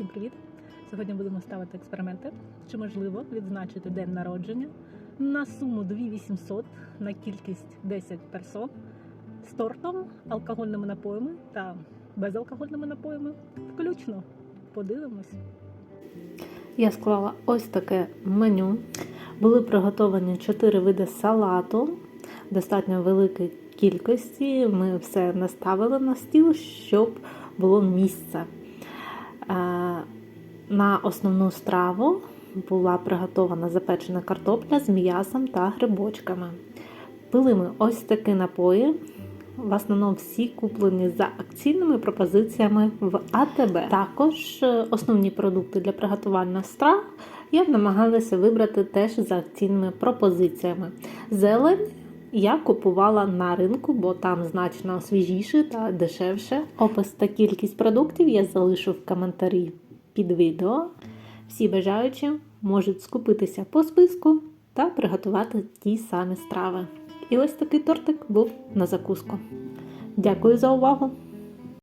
Всім привіт! Сьогодні будемо ставити експерименти. Чи можливо відзначити день народження на суму 2800 на кількість 10 персон з тортом, алкогольними напоями та безалкогольними напоями. Включно подивимось. Я склала ось таке меню. Були приготовані 4 види салату, достатньо великої кількості. Ми все наставили на стіл, щоб було місце. На основну страву була приготована запечена картопля з м'ясом та грибочками. Пили ми ось такі напої. В основному всі куплені за акційними пропозиціями в АТБ. Також е, основні продукти для приготування страв я намагалася вибрати теж за акційними пропозиціями. Зелень я купувала на ринку, бо там значно свіжіше та дешевше. Опис та кількість продуктів я залишу в коментарі під відео. Всі бажаючі можуть скупитися по списку та приготувати ті самі страви. І ось такий тортик був на закуску. Дякую за увагу!